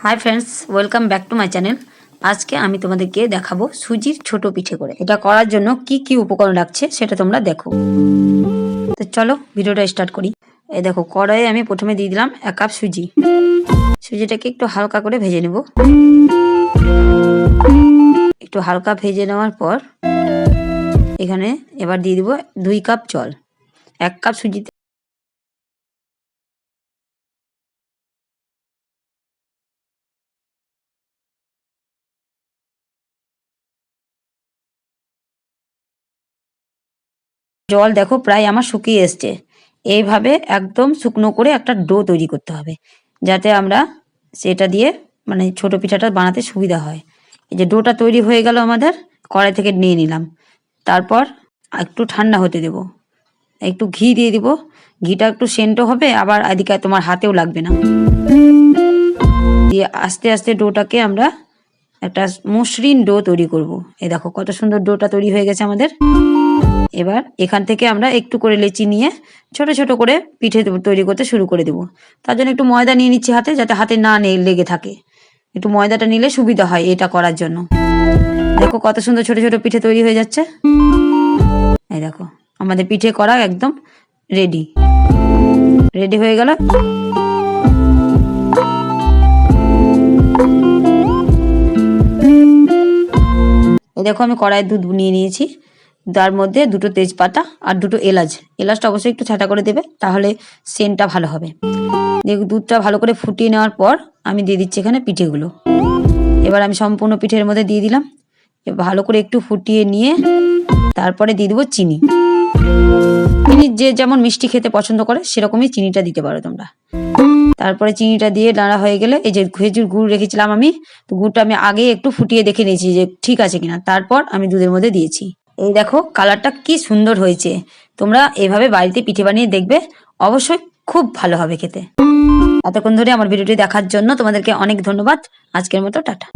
Hi friends welcome back to my channel আজকে আমি তোমাদেরকে দেখাবো সুজির ছোট পিঠে করে। এটা করার জন্য কি কি উপকরণ লাগছে সেটা তোমরা দেখো। তো চলো ভিডিওটা স্টার্ট করি। এই দেখো, কড়াইয়ে আমি প্রথমে দিয়ে দিলাম এক কাপ সুজি। সুজিটাকে একটু হালকা করে ভেজে নেব। একটু হালকা ভেজে নেওয়ার পর এখানে এবার দিয়ে দিব দুই কাপ জল। এক কাপ সুজিতে জল দেখো প্রায় আমার শুকিয়ে এসছে। এইভাবে একদম শুকনো করে একটা ডো তৈরি করতে হবে। যাতে আমরা সেটা দিয়ে মানে ছোট পিঠাটা বানাতে সুবিধা হয়। এই যে ডোটা তৈরি হয়ে গেল আমাদের, কড়াই থেকে নিয়ে নিলাম। তারপর একটু ঠান্ডা হতে দেব। একটু ঘি দিয়ে দিব। ঘিটা একটু সেন্টও হবে, আবার এদিকে তোমার হাতেও লাগবে না। দিয়ে আস্তে আস্তে ডোটাকে আমরা একটা মসৃণ ডো তৈরি করব। এই দেখো, কত সুন্দর ডোটা তৈরি হয়ে গেছে আমাদের। এবার এখান থেকে আমরা একটু করে লেচি নিয়ে ছোট ছোট করে পিঠে তৈরি করতে শুরু করে দেব। তার জন্য একটু ময়দা নিয়ে নিচ্ছি হাতে, যাতে হাতে না নে লেগে থাকে। একটু ময়দাটা নিলে সুবিধা হয় এটা করার জন্য। দেখো, কত সুন্দর ছোট ছোট পিঠে তৈরি হয়ে যাচ্ছে। এই দেখো, আমাদের পিঠে করা একদম রেডি রেডি হয়ে গেল। এই দেখো আমি কড়াইয়ের দুধ নিয়ে নিয়েছি। তার মধ্যে দুটো তেজপাতা আর দুটো এলাচ। এলাচটা অবশ্যই একটু ছাটা করে দেবে, তাহলে সেন্টটা ভালো হবে। দিয়ে দুধটা ভালো করে ফুটিয়ে নেওয়ার পর আমি দিয়ে দিচ্ছি এখানে পিঠেগুলো। এবার আমি সম্পূর্ণ পিঠের মধ্যে দিয়ে দিলাম। ভালো করে একটু ফুটিয়ে নিয়ে তারপরে দিয়ে দেবো চিনি। চিনি যে যেমন মিষ্টি খেতে পছন্দ করে, সেরকমই চিনিটা দিতে পারো তোমরা। তারপরে চিনিটা দিয়ে নাড়া হয়ে গেলে এই যে খেজুর গুড় রেখেছিলাম আমি, তো গুড়টা আমি আগে একটু ফুটিয়ে দেখে নিয়েছি যে ঠিক আছে কিনা। তারপর আমি দুধের মধ্যে দিয়েছি। এই দেখো কালারটা কি সুন্দর হয়েছে। তোমরা এভাবে বাড়িতে পিঠে বানিয়ে দেখবে, অবশ্যই খুব ভালো হবে খেতে। এতক্ষণ ধরে আমার ভিডিওটি দেখার জন্য তোমাদেরকে অনেক ধন্যবাদ। আজকের মতো টাটা।